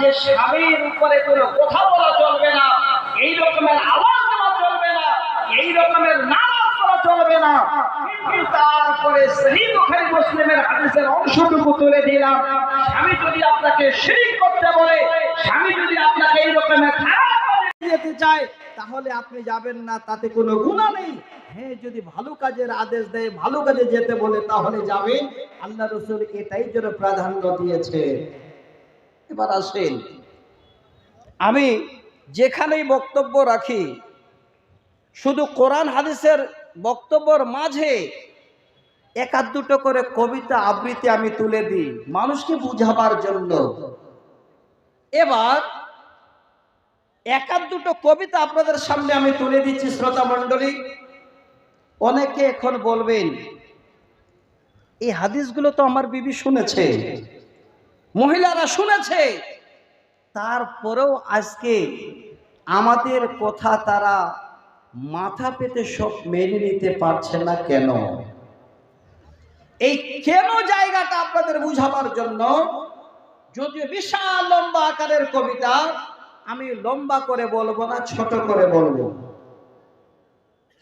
যে স্বামীর উপরে কোনো কথা বলা চলবে না, এই রকমের আওয়াজ দেওয়া চলবে না, এই রকমের নামাজ করা চলবে না। তাহলে আপনি যাবেন না, তাতে কোনো গুণা নেই। হ্যাঁ যদি ভালো কাজের আদেশ দেয়, ভালো কাজে যেতে বলে, তাহলে যাবেন। আল্লাহ রসুল এটাই জন্য প্রাধান্য দিয়েছে। এবার আসেন। আমি যেখানেই বক্তব্য রাখি, শুধু কোরআন হাদিসের বক্তব্যর মাঝে এক আধ দুটো করে কবিতা আবৃত্তি আমি তুলে দিই, মানুষকে বুঝাবার জন্য। এবার এক আধ দুটো কবিতা আপনাদের সামনে আমি তুলে দিচ্ছি, শ্রোতা মণ্ডলী। অনেকে এখন বলবেন, এই হাদিসগুলো তো আমার বিবি শুনেছে। মহিলারা শুনেছে। তারপরেও আজকে আমাদের কথা তারা মাথা পেতে সব মেনে নিতে পারছে না কেন? এই কেন জায়গাটা আপনাদের বুঝাবার জন্য? যদিও বিশাল লম্বা আকারের কবিতা, আমি লম্বা করে বলব না, ছোট করে বলব।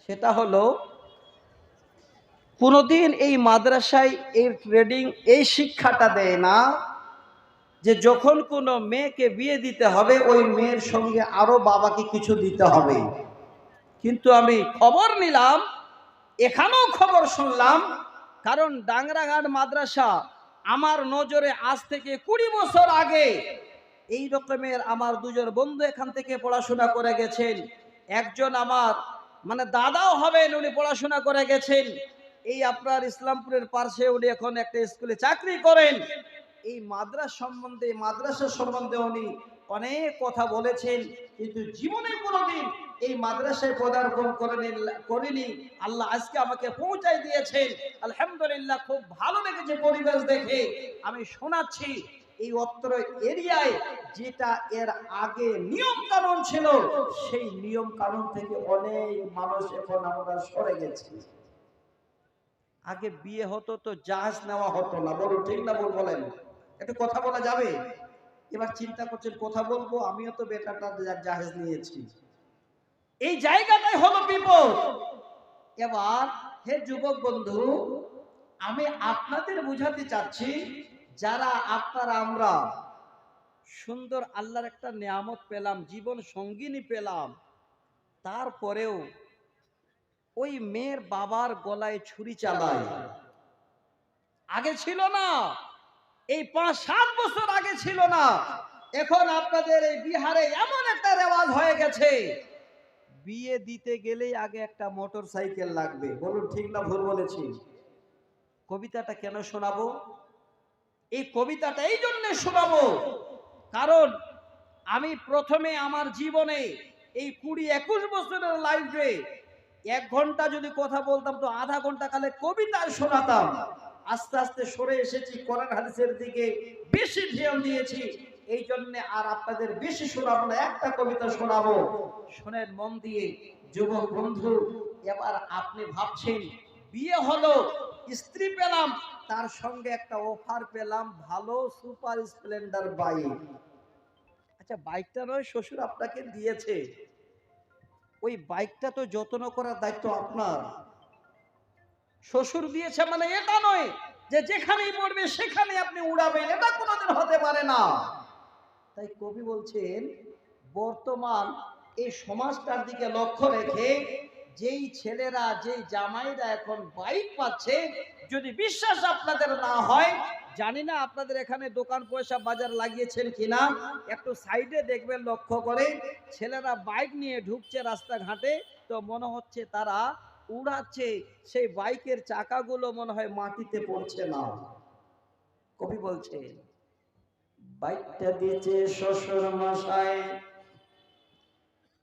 সেটা হলো, কোনোদিন এই মাদ্রাসায় এই ট্রেডিং এই শিক্ষাটা দেয় না। যে যখন কোনো মেয়েকে বিয়ে দিতে হবে, ওই মেয়ের সঙ্গে আরও বাবাকে কিছু দিতে হবে। কিন্তু আমি খবর নিলাম, এখানেও খবর শুনলাম, কারণ ডাংরাঘাট মাদ্রাসা আমার নজরে আজ থেকে কুড়ি বছর আগে এই রকমের আমার দুজন বন্ধু এখান থেকে পড়াশোনা করে গেছেন। একজন আমার মানে দাদাও হবেন উনি পড়াশোনা করে গেছেন। এই আপনার ইসলামপুরের পার্শ্বে উনি এখন একটা স্কুলে চাকরি করেন। এই মাদ্রাস সম্বন্ধে মাদ্রাসা সম্বন্ধে উনি অনেক কথা বলেছেন, কিন্তু জীবনে কোনোদিন এই মাদ্রাসায় পদার্পণ করেনি, করিনি। আল্লাহ আজকে আমাকে পৌঁছাই দিয়েছেন। আলহামদুলিল্লাহ, খুব ভালো লেগেছে পরিবেশ দেখে। আমি শোনাচ্ছি, এই অত্র এরিয়ায় যেটা এর আগে নিয়ম কানুন ছিল, সেই নিয়ম কানুন থেকে অনেক মানুষ এখন আমরা সরে গেছি। আগে বিয়ে হতো তো জাহাজ নেওয়া হতো না বলো ঠিক না বল বলেন? একটু কথা বলা যাবে? এবার চিন্তা করছেন, কথা বলব, আমিও তো বেটাটা জাহাজ নিয়েছি। এই জায়গাটাই হলো বিপদ। এবার, হে যুবক বন্ধু, আমি আপনাদের বুঝাতে চাচ্ছি, যারা আপনারা আমরা, সুন্দর আল্লাহর একটা নিয়ামত পেলাম, জীবন সঙ্গিনী পেলাম, তারপরেও ওই মেয়ের বাবার গলায় ছুরি চালায়। আগে ছিল না। এই পাঁচ, সাত বছর আগে ছিল না। এখন আপনাদের এই বিহারে এমন একটা রেওয়াজ হয়ে গেছে। বিয়ে দিতে গেলেই আগে একটা মোটর সাইকেল লাগবে। বলুন, ঠিক না ভুল বলেছি? কবিতাটা কেন শোনাবো? এই কবিতাটা এই জন্য শোনাবো। কারণ আমি প্রথমে আমার জীবনে এই কুড়ি, একুশ বছরের লাইফে এক ঘণ্টা যদি কথা বলতাম, তো আধা ঘণ্টা কালে কবিতা শোনাতাম। আস্তে আস্তে সরে এসেছি, কোরআন হাদিসের দিকে বেশি ধ্যান দিয়েছি এই জন্য আর আপনাদের বেশি শোনাবো না, একটা কবিতা শোনাবো। শোনেন, মন দিয়ে, যুবক বন্ধু, এবার আপনি ভাবছেন, বিয়ে হলো, স্ত্রী পেলাম, তার সঙ্গে একটা অফার পেলাম, ভালো সুপার স্প্লেন্ডার বাইক আচ্ছা বাইকটা নয়, শ্বশুর আপনাকে দিয়েছে। ওই বাইকটা তো যত্ন করার দায়িত্ব আপনার। শ্বশুর দিয়েছে মানে এটা নয় যে যেখানেই পড়বে সেখানে আপনি উড়াবেন, এটা কোনোদিন হতে পারে না। তাই কবি বলছেন, বর্তমান এই সমাজটার দিকে লক্ষ্য রেখে যেই ছেলেরা, যেই জামাইরা এখন বাইক পাচ্ছে, যদি বিশ্বাস আপনাদের না হয়, জানি না আপনাদের এখানে দোকান পয়সা বাজার লাগিয়েছেন কিনা, একটু সাইডে দেখবেন লক্ষ্য করে, ছেলেরা বাইক নিয়ে ঢুকছে রাস্তাঘাটে, তো মনে হচ্ছে তারা উড়াচ্ছে, সেই বাইকের চাকাগুলো মনে হয় মাটিতে পড়ছে না। কবি বলছে, বাইকটা দিয়েছে শ্বশুর মশাই,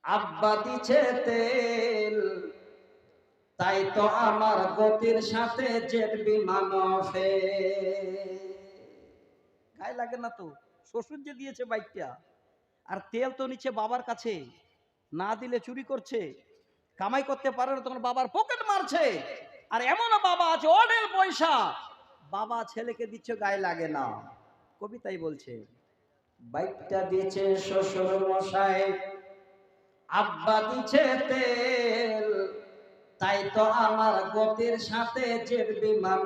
আব্বা দিছে তেল। তাই তো আমার গতির সাথে জেট বিমান গায়ে লাগে না তো? শ্বশুর যে দিয়েছে বাইকটা, আর তেল তো নিচ্ছে বাবার কাছে, না দিলে চুরি করছে। কামাই করতে পারে না, তখন বাবার পকেট মারছে। আর এমনও বাবা আছে অনেক পয়সা। বাবা ছেলেকে দিচ্ছে, গায়ে লাগে না। কবিতাই বলছে, বাইকটা দিয়েছে শ্বশুর মশাই, আব্বা দিছে তেল। তাই তো আমার গতির সাথে জেট বিমান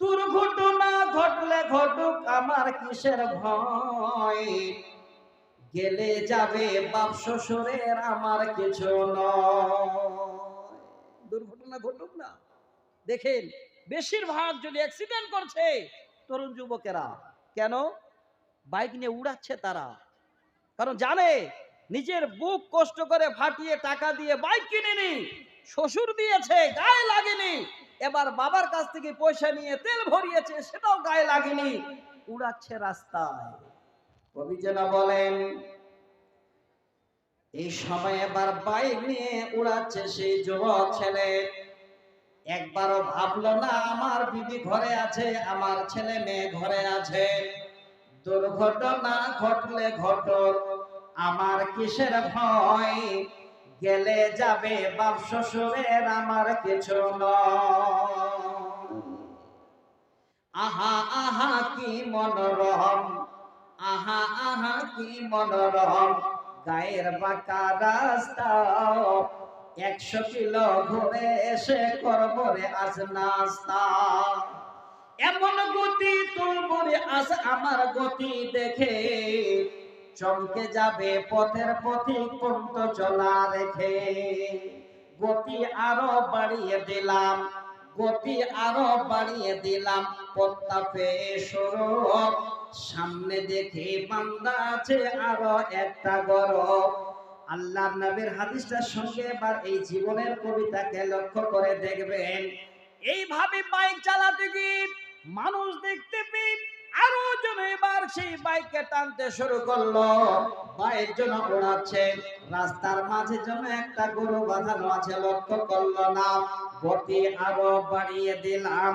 দুর্ঘটনা ঘটলে ঘটুক আমার কিসের ভয় গেলে যাবে বাপ শ্বশুরের আমার কিছু দুর্ঘটনা ঘটুক না। দেখেন, বেশিরভাগ যদি অ্যাক্সিডেন্ট করছে, তরুণ যুবকেরা, কেন? বাইক নিয়ে উড়াচ্ছে তারা। কারণ জানে, নিজের বুক কষ্ট করে ফাটিয়ে টাকা দিয়ে বাইক কিনেনি, শ্বশুর দিয়েছে, গায়ে লাগেনি। এবার বাবার কাছ থেকে পয়সা নিয়ে তেল ভরিয়েছে, সেটাও গায়ে লাগেনি। উড়াচ্ছে রাস্তায়। কবি যেন বলেন এই সময় এবার বাইক নিয়ে উড়াচ্ছে সেই যুবক ছেলে। একবারও ভাবলো না, আমার বিবি ঘরে আছে, আমার ছেলে মেয়ে ঘরে আছে। দুর্ঘটনা ঘটলে ঘটক, আমার কিসের ভয়? গেলে যাবে বাপ শ্বশুরের, আমার কিছু আহা আহা, কি মনোরম আহা আহা, কি মনোরম। গায়ের বাঁকা রাস্তা। একশো কিলো এসে আজ নাস্তা। এমন গতি আজ আমার গতি দেখে। চমকে যাবে পথের পথে পন্ত চলা রেখে। গতি আরও বাড়িয়ে দিলাম, গতি আরও বাড়িয়ে দিলাম। পত্তা পেয়ে সরব। সামনে দেখে বান্দা আছে, আরও একটা গরব আল্লাহ নবীর হাদিসটার সঙ্গে এবার এই জীবনের কবিতাকে লক্ষ্য করে দেখবেন। এইভাবে বাইক চালাতে গিয়ে মানুষ দেখতে পেয়ে আরও জন এবার সেই বাইককে টানতে শুরু করল। বাইক জন ওড়াচ্ছে, রাস্তার মাঝে যেন একটা গরু বাঁধানো আছে, লক্ষ্য করল না। গতি আরও বাড়িয়ে দিলাম,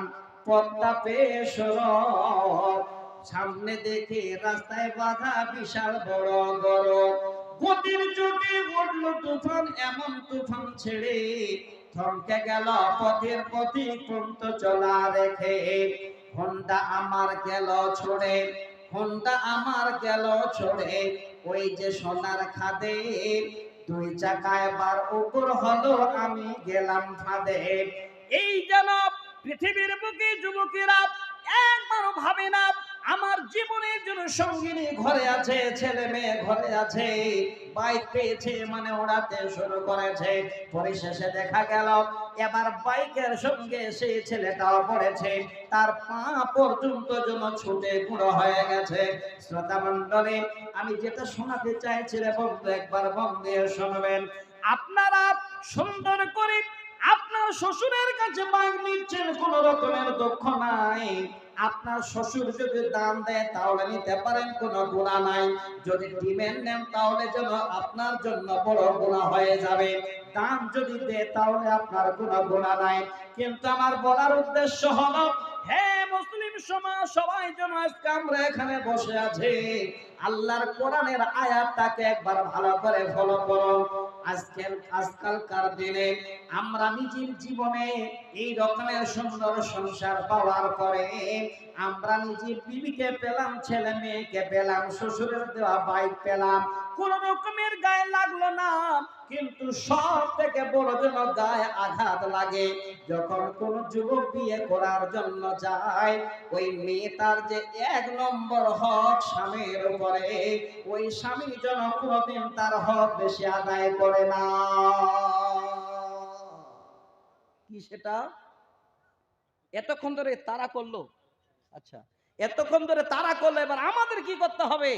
পথটা পেয়ে সরব সামনে দেখে রাস্তায় বাধা, বিশাল বড় গরু গতির চোটে উঠল তুফান, এমন তুফান ছেড়ে থমকে গেল পথের পথে পন্ত চলা রেখে হোন্ডা আমার গেল ছড়ে, হোন্ডা আমার গেল ছড়ে। ওই যে সোনার খাদে দুই চাকায় বার উপর হলো, আমি গেলাম ফাঁদে। এই যেন পৃথিবীর বুকে যুবকেরা একবারও ভাবে না আমার জীবনের জন্য সঙ্গিনী ঘরে আছে, ছেলে মেয়ে ঘরে আছে, বাইক পেয়েছে মানে ওড়াতে শুরু করেছে। পরিশেষে দেখা গেল, এবার বাইকের সঙ্গে সেই ছেলেটাও পড়েছে। তার পা পর্যন্ত যেন ছুটে গুঁড়ো হয়ে গেছে। শ্রোতা মন্ডলী আমি যেটা শোনাতে চাইছিলাম বন্ধু, একবার বন্ধু শুনবেন। আপনারা সুন্দর করে আপনার শ্বশুরের কাছে বাইক নিচ্ছেন, কোন রকমের দুঃখ নাই। আপনার শ্বশুর যদি দান দেয়, তাহলে নিতে পারেন, কোনো গুণা নাই। যদি ডিমেন্ড নেন তাহলে যেন আপনার জন্য বড় গুণা হয়ে যাবে। দান যদি দেয়, তাহলে আপনার কোনো গুণা নাই। কিন্তু আমার বলার উদ্দেশ্য হলো, হে মুসলিম সমাজ, সবাই যেন আজকে আমরা এখানে বসে আছি। আল্লাহর কোরআনের আয়াতটাকে একবার ভালো করে ফলো করো। আজকালকার দিনে আমরা নিজের জীবনে এই রকমের সুন্দর সংসার পাওয়ার পরে আমরা নিজের বিবিকে পেলাম, ছেলে মেয়েকে পেলাম, শ্বশুরের দেওয়া বাইক পেলাম। কোন রকমের গায়ে লাগল না। কিন্তু সব থেকে বড় যেন গায়ে আঘাত লাগে, যখন কোন যুবক বিয়ে করার জন্য যায়, ওই মেয়েটার যে এক নম্বর হক স্বামীর উপরে, ওই স্বামী যেন কোনোদিন তার হক বেশি আদায় করে না। কি সেটা? এতক্ষণ ধরে তারা করল? আচ্ছা এতক্ষণ ধরে তারা করল, এবার আমাদের কি করতে হবে?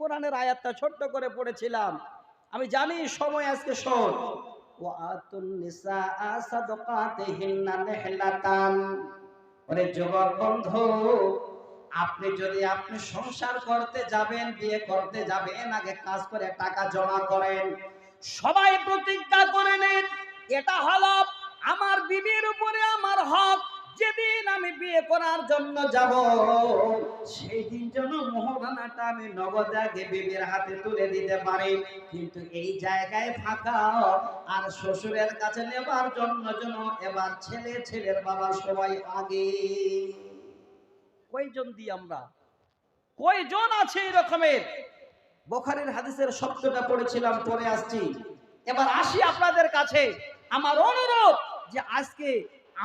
কোরআনের আয়াতটা ছোট্ট করে পড়েছিলাম। আমি জানি, সময় আজকে যুবক বন্ধু, আপনি যদি আপনি সংসার করতে যাবেন, বিয়ে করতে যাবেন, আগে কাজ করে টাকা জমা করেন। সবাই প্রতিজ্ঞা করে নেন, এটা হলো আমার বিবির উপরে আমার হক। যেদিন আমি বিয়ে করার জন্য যাব সেই দিন যেন মোহরানাটা আমি আগে বিবির হাতে তুলে দিতে পারি। কিন্তু এই জায়গায় ফাঁকা, আর শ্বশুরের কাছে নেবার জন্য যেন এবার ছেলে, ছেলের বাবা সবাই আগে। কয়জন দিই আমরা? কয়জন আছে এই রকমের? বোখারির হাদিসের শব্দটা পড়েছিলাম পরে আসছি। এবার আসি আপনাদের কাছে। আমার অনুরোধ যে আজকে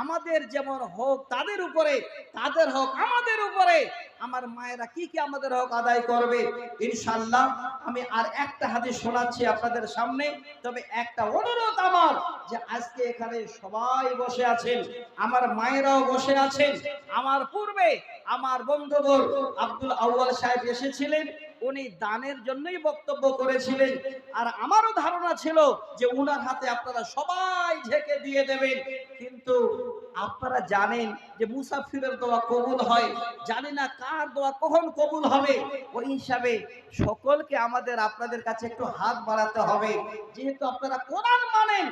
আমাদের যেমন হোক, তাদের উপরে, তাদের হোক, আমাদের উপরে আমার মায়েরা কি কি আমাদের হক আদায় করবে? ইনশাল্লাহ আমি আর একটা হাদিস শোনাচ্ছি আপনাদের সামনে, তবে একটা অনুরোধ আমার যে আজকে এখানে সবাই বসে আছেন, আমার মায়েরাও বসে আছেন। আমার পূর্বে আমার বন্ধুবর আব্দুল আউয়াল সাহেব এসেছিলেন উনি দানের জন্যই বক্তব্য করেছিলেন। আর আমারও ধারণা ছিল যে উনার হাতে আপনারা সবাই ঝেঁকে দিয়ে দেবেন। কিন্তু আপনারা জানেন যে মুসাফিরের দোয়া কবুল হয়। জানি না কার দোয়া কখন কবুল হবে। ওই হিসাবে সকলকে আমাদের আপনাদের কাছে একটু হাত বাড়াতে হবে। যেহেতু আপনারা কোরআন মানেন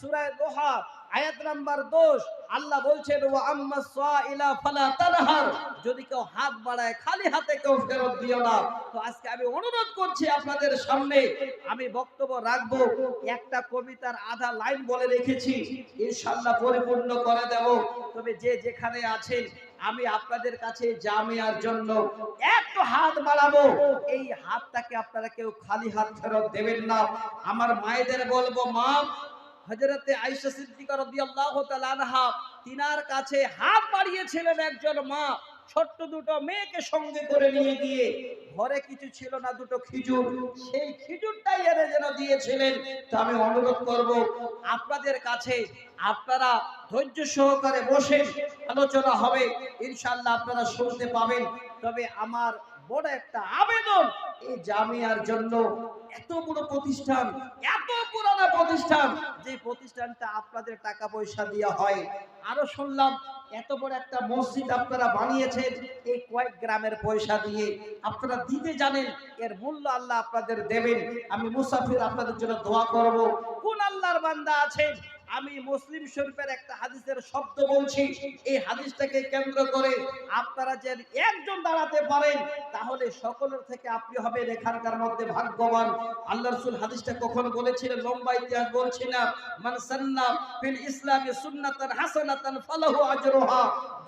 সুরায় দোহা আয়াত নাম্বার 10 আল্লাহ বলছেন, ওয়া আম্মা সাইলা ফালা তানহার। যদি কেউ হাত বাড়ায়, খালি হাতে কেউ ফেরত দিও না। তো আজকে আমি অনুরোধ করছি আপনাদের সামনে, আমি বক্তব্য রাখব, একটা কবিতার আধা লাইন বলে রেখেছি, ইনশাআল্লাহ পরিপূর্ণ করে দেব। তবে যে যেখানে আছেন, আমি আপনাদের কাছে জামিয়ার জন্য একটু হাত বাড়াবো। এই হাতটাকে আপনারা কেউ খালি হাত ফেরত দেবেন না। আমার মায়েদের বলব, মা হজরতে আইসা সিদ্দিকা রাদিয়াল্লাহু তিনার কাছে হাত বাড়িয়েছিলেন একজন মা, ছোট্ট দুটো মেয়েকে সঙ্গে করে নিয়ে গিয়ে। ঘরে কিছু ছিল না, দুটো খিজুর। সেই খিজুরটাই এনে যেন দিয়েছিলেন। তো আমি অনুরোধ করব, আপনাদের কাছে আপনারা ধৈর্য সহকারে বসে আলোচনা হবে। ইনশাআল্লাহ আপনারা শুনতে পাবেন। তবে আমার বড় একটা আবেদন এই জামিয়ার জন্য। এত বড় প্রতিষ্ঠান, এত পুরানা প্রতিষ্ঠান, যে প্রতিষ্ঠানটা আপনাদের টাকা পয়সা দেওয়া হয়। আরও শুনলাম, এত বড় একটা মসজিদ আপনারা বানিয়েছেন, এই কয়েক গ্রামের পয়সা দিয়ে। আপনারা দিতে জানেন, এর মূল্য আল্লাহ আপনাদের দেবেন। আমি মুসাফির আপনাদের জন্য দোয়া করব। কোন আল্লাহর বান্দা আছেন আমি মুসলিম শরীফের একটা হাদিসের শব্দ বলছি, এই হাদিসটাকে কেন্দ্র করে আপনারা যে একজন দাঁড়াতে পারেন, তাহলে সকলের থেকে আপনি হবেন এখানকার মধ্যে ভাগ্যবান। আল্লাহ রসুল হাদিসটা কখন বলেছিলেন? লম্বা ইতিহাস বলছি না। মান ইসলামে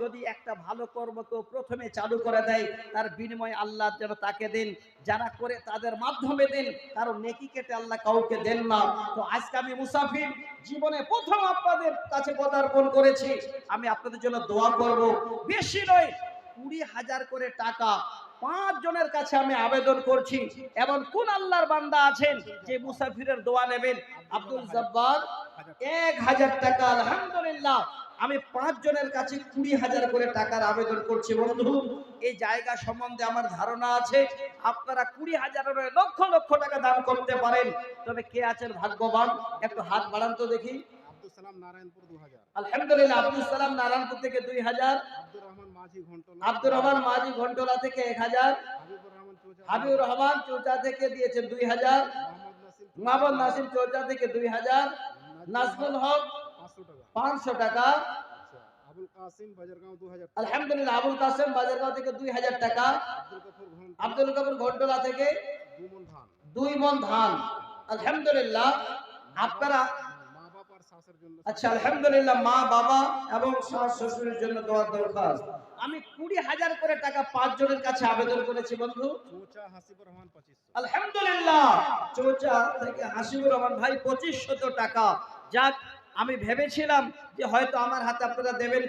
যদি একটা ভালো কর্ম কেউ প্রথমে চালু করে দেয়, তার বিনিময়ে আল্লাহ যেন তাকে দেন, যারা করে তাদের মাধ্যমে দেন, কারণ নেকি কেটে আল্লাহ কাউকে দেন না। তো আজকে আমি মুসাফির জীবনে প্রথম আপনাদের কাছে পদার্পণ করেছি। আমি আপনাদের জন্য দোয়া করব। বেশি নয়, কুড়ি হাজার করে টাকা পাঁচ জনের কাছে আমি আবেদন করছি। এবং কোন আল্লাহর বান্দা আছেন যে মুসাফিরের দোয়া নেবেন? আব্দুল জব্বার। এক হাজার টাকা, আলহামদুলিল্লাহ। আমি পাঁচ জনের কাছে কুড়ি হাজার করে টাকার আবেদন করছি। বন্ধু, এই জায়গা সম্বন্ধে আমার ধারণা আছে। আপনারা কুড়ি হাজার লক্ষ লক্ষ টাকা দান করতে পারেন। তবে কে আছেন ভাগ্যবান? একটু হাত বাড়ান তো দেখি। সালাম নারায়ণপুর দু হাজার আলহামদুলিল্লাহ আব্দুল সালাম নারায়ণপুর থেকে দুই হাজার। আব্দুর রহমান মাঝি ঘন্টলা। আব্দুর রহমান মাঝি ঘন্টলা থেকে এক হাজার। হাবিবুর রহমান চৌচা। থেকে দিয়েছেন দুই হাজার। মোহাম্মদ নাসিম চৌচা। থেকে দুই হাজার। নাজমুল হক পাঁচশো টাকা। পাঁচশো আচ্ছা আবুল কাসিম বাজারগাঁও দু হাজার আলহামদুলিল্লাহ আবুল কাসেম বাজারগাঁও থেকে দুই হাজার টাকা। আব্দুল কবির ঘন্টলা। থেকে দুই মন ধান। আলহামদুলিল্লাহ আপনারা মা বাবার শাসের জন্য আচ্ছা আলহামদুলিল্লাহ মা বাবা এবং শ্বশুরের জন্য দোয়া দরকার আমি কুড়ি হাজার করে টাকা পাঁচ জনের কাছে আবেদন করেছি বন্ধু। চৌচা হাসিবুর রহমান আলহামদুলিল্লাহ চৌচা থেকে হাসিবুর রহমান ভাই পঁচিশশত টাকা। যাক আমি ভেবেছিলাম যে হয়তো আমার হাতে আপনারা দেবেন